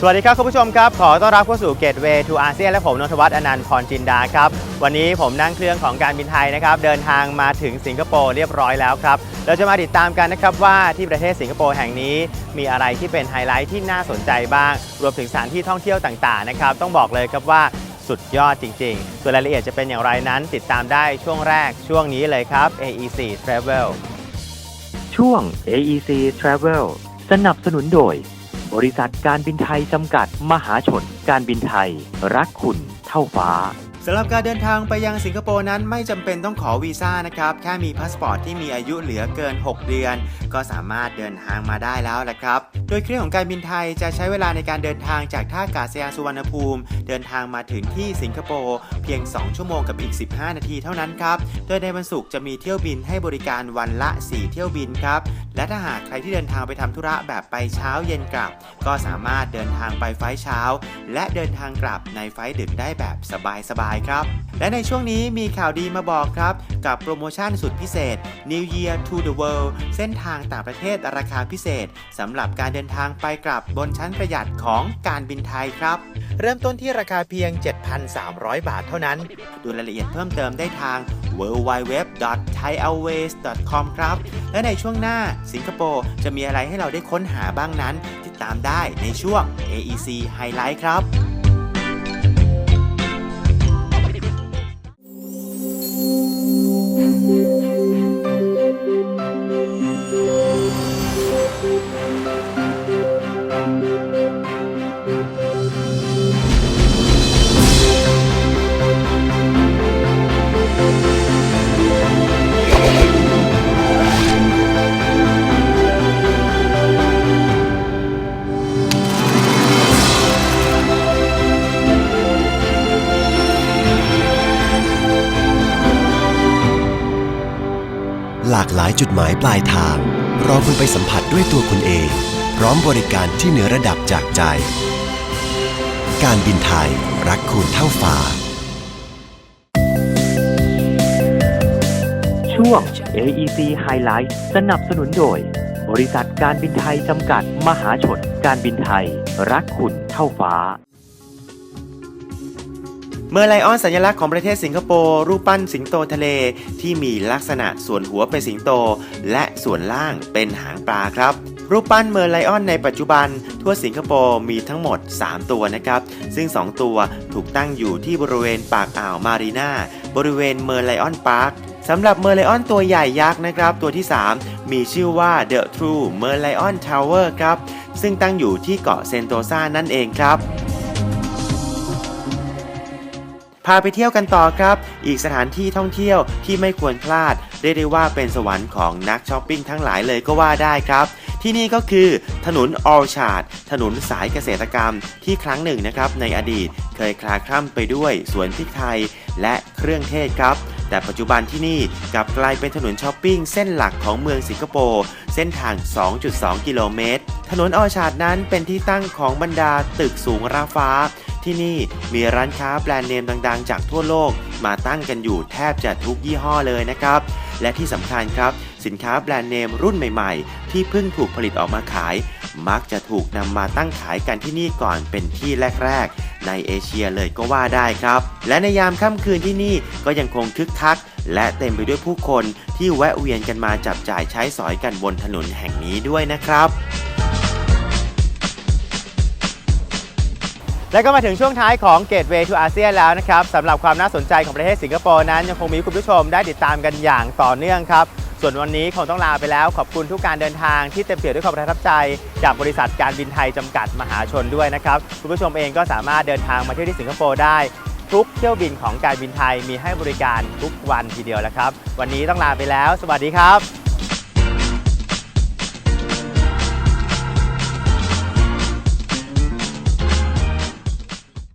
สวัสดีครับคุณผู้ชมครับ ขอต้อนรับเข้าสู่ Gateway to ASEAN และผมนนทวัฒน์อนันต์พรจินดาครับ วันนี้ผมนั่งเครื่องของการบินไทยนะครับ เดินทางมาถึงสิงคโปร์เรียบร้อยแล้วครับ เราจะมาติดตามกันนะครับว่าที่ประเทศสิงคโปร์แห่งนี้ มีอะไรที่เป็นไฮไลท์ที่น่าสนใจบ้าง รวมถึงสถานที่ท่องเที่ยวต่างๆนะครับต้องบอกเลยครับว่าสุดยอดจริงๆ ส่วนรายละเอียดจะเป็นอย่างไรนั้น ติดตามได้ช่วงแรกช่วงนี้เลยครับ AEC Travel ช่วง AEC Travel สนับสนุนโดย บริษัทการบินไทยจำกัด มหาชน การบินไทย รักคุณเท่าฟ้าสำหรับการเดินทางไปยังสิงคโปร์นั้นไม่จำเป็นต้องขอวีซ่านะครับ แค่มีพาสปอร์ตที่มีอายุเหลือเกิน 6 เดือน ก็สามารถเดินทางมาได้แล้วแหละครับ โดยเครื่องของการบินไทยจะใช้เวลาในการเดินทางจากท่าอากาศยานสุวรรณภูมิเดินทางมาถึงที่สิงคโปร์เพียง 2 ชั่วโมงกับอีก 15 นาทีเท่านั้นครับ โดยในวันศุกร์จะมีเที่ยวบินให้บริการวันละ 4 เที่ยวบินครับ และถ้าหากใครที่เดินทางไปทำธุระแบบไปเช้าเย็นกลับ ก็สามารถเดินทางไปไฟล์เช้า และเดินทางกลับในไฟล์ดึกได้แบบสบายๆครับ และในช่วงนี้มีข่าวดีมาบอกครับ กับโปรโมชั่นสุดพิเศษ New Year to the World เส้นทางต่างประเทศราคาพิเศษสำหรับการเดินทางไปกลับบนชั้นประหยัดของการบินไทยครับ เริ่มต้นที่ราคาเพียง 7,300 บาทเท่านั้น ดูรายละเอียดเพิ่มเติมได้ทาง www.thaiairways.com ครับ และในช่วงหน้าสิงคโปร์จะมีอะไรให้เราได้ค้นหาบ้างนั้น ติดตามได้ในช่วง AEC Highlight ครับ หลากหลายจุดหมายปลายทาง รอคุณไปสัมผัสด้วยตัวคุณเอง พร้อมบริการที่เหนือระดับจากใจ การบินไทยรักคุณเท่าฟ้า ช่วง AEC Highlight สนับสนุนโดย บริษัทการบินไทยจำกัดมหาชน การบินไทย รักคุณเท่าฟ้า เมื่อไลออนสัญลักษณ์ของประเทศสิงคโปร์รูปปั้นสิงโตทะเล ที่มีลักษณะส่วนหัวเป็นสิงโต และส่วนล่างเป็นหางปลาครับรูปปั้นเมอร์ไลออนในปัจจุบัน ทั่วสิงคโปร์มีทั้งหมด 3 ตัวนะครับ ซึ่ง 2 ตัวถูกตั้งอยู่ที่บริเวณปากอ่าวมารีนาบริเวณเมอร์ไลออนพาร์คสำหรับเมอร์ไลออนตัวใหญ่ยักษ์นะครับ ตัวที่ 3 มีชื่อว่า The True Merlion Tower ครับ ซึ่งตั้งอยู่ที่เกาะเซนโตซานั่นเองครับ พาไปเที่ยวกันต่อครับ อีกสถานที่ท่องเที่ยวที่ไม่ควรพลาดเรียกได้ว่าเป็นสวรรค์ของนักช้อปปิ้งทั้งหลายเลยก็ว่าได้ครับที่นี่ก็คือถนนออลชาร์ดถนนสายเกษตรกรรมที่ครั้งหนึ่งนะครับในอดีตเคยคลาคล่ำไปด้วยสวนพริกไทยและเครื่องเทศครับ แต่ปัจจุบันที่นี่กลับกลายเป็นถนนช้อปปิ้งเส้นหลักของเมืองสิงคโปร์เส้นทาง 2.2 กิโลเมตร ถนนออชาร์ดนั้นเป็นที่ตั้งของบรรดาตึกสูงราฟ้า ที่นี่มีร้านค้าแบรนด์เนมดังๆ จากทั่วโลก มาตั้งกันอยู่แทบจะทุกยี่ห้อเลยนะครับ และที่สำคัญครับ สินค้าแบรนด์เนมรุ่นใหม่ๆ ที่เพิ่งถูกผลิตออกมาขาย มักจะถูกนำมาตั้งขายกันที่นี่ก่อนเป็นที่แรกๆ ในเอเชียเลยก็ว่าได้ครับ และในยามค่ำคืนที่นี่ก็ยังคงคึกคัก และเต็มไปด้วยผู้คนที่แวะเวียนกันมาจับจ่ายใช้สอยกันบนถนนแห่งนี้ด้วยนะครับ และก็มาถึงช่วงท้ายของ Gateway to ASEAN แล้วนะครับสำหรับความน่าสนใจของประเทศสิงคโปร์นั้น ยังคงมีคุณผู้ชมได้ติดตามกันอย่างต่อเนื่องครับ ส่วนวันนี้คงต้องลาไปแล้ว ขอบคุณทุกการเดินทางที่เต็มเปี่ยมด้วยความประทับใจ จากบริษัทการบินไทยจำกัดมหาชนด้วยนะครับคุณผู้ชมเองก็สามารถเดินทางมาเที่ยวที่สิงคโปร์ได้ทุกเที่ยวบินของการบินไทยมีให้บริการทุกวันทีเดียวแล้วครับ วันนี้ต้องลาไปแล้ว สวัสดีครับ